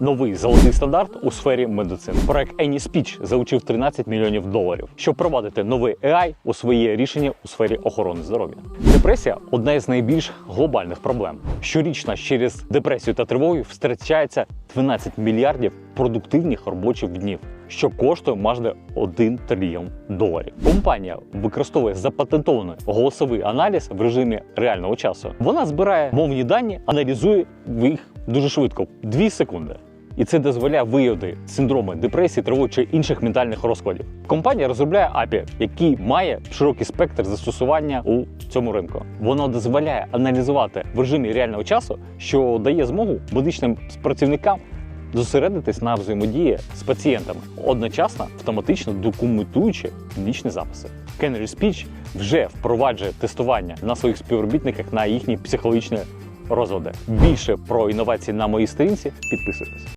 новий золотий стандарт у сфері медицини. Проект AnySpeech залучив 13 мільйонів доларів, щоб провадити новий AI у своє рішення у сфері охорони здоров'я. Депресія одна із найбільш глобальних проблем. Щорічно через депресію та тривогу втрачається 12 мільярдів продуктивних робочих днів, що коштує майже 1 трильйон доларів. Компанія використовує запатентований голосовий аналіз в режимі реального часу. Вона збирає мовні дані, аналізує їх дуже швидко 2 секунди. І це дозволяє виявити синдроми депресії, тривоги чи інших ментальних розкладів. Компанія розробляє API, який має широкий спектр застосування у цьому ринку. Воно дозволяє аналізувати в режимі реального часу, що дає змогу медичним працівникам зосередитись на взаємодії з пацієнтами, одночасно автоматично документуючи медичні записи. Canary Speech вже впроваджує тестування на своїх співробітниках на їхні психологічні розлади. Більше про інновації на моїй сторінці підписуйтесь.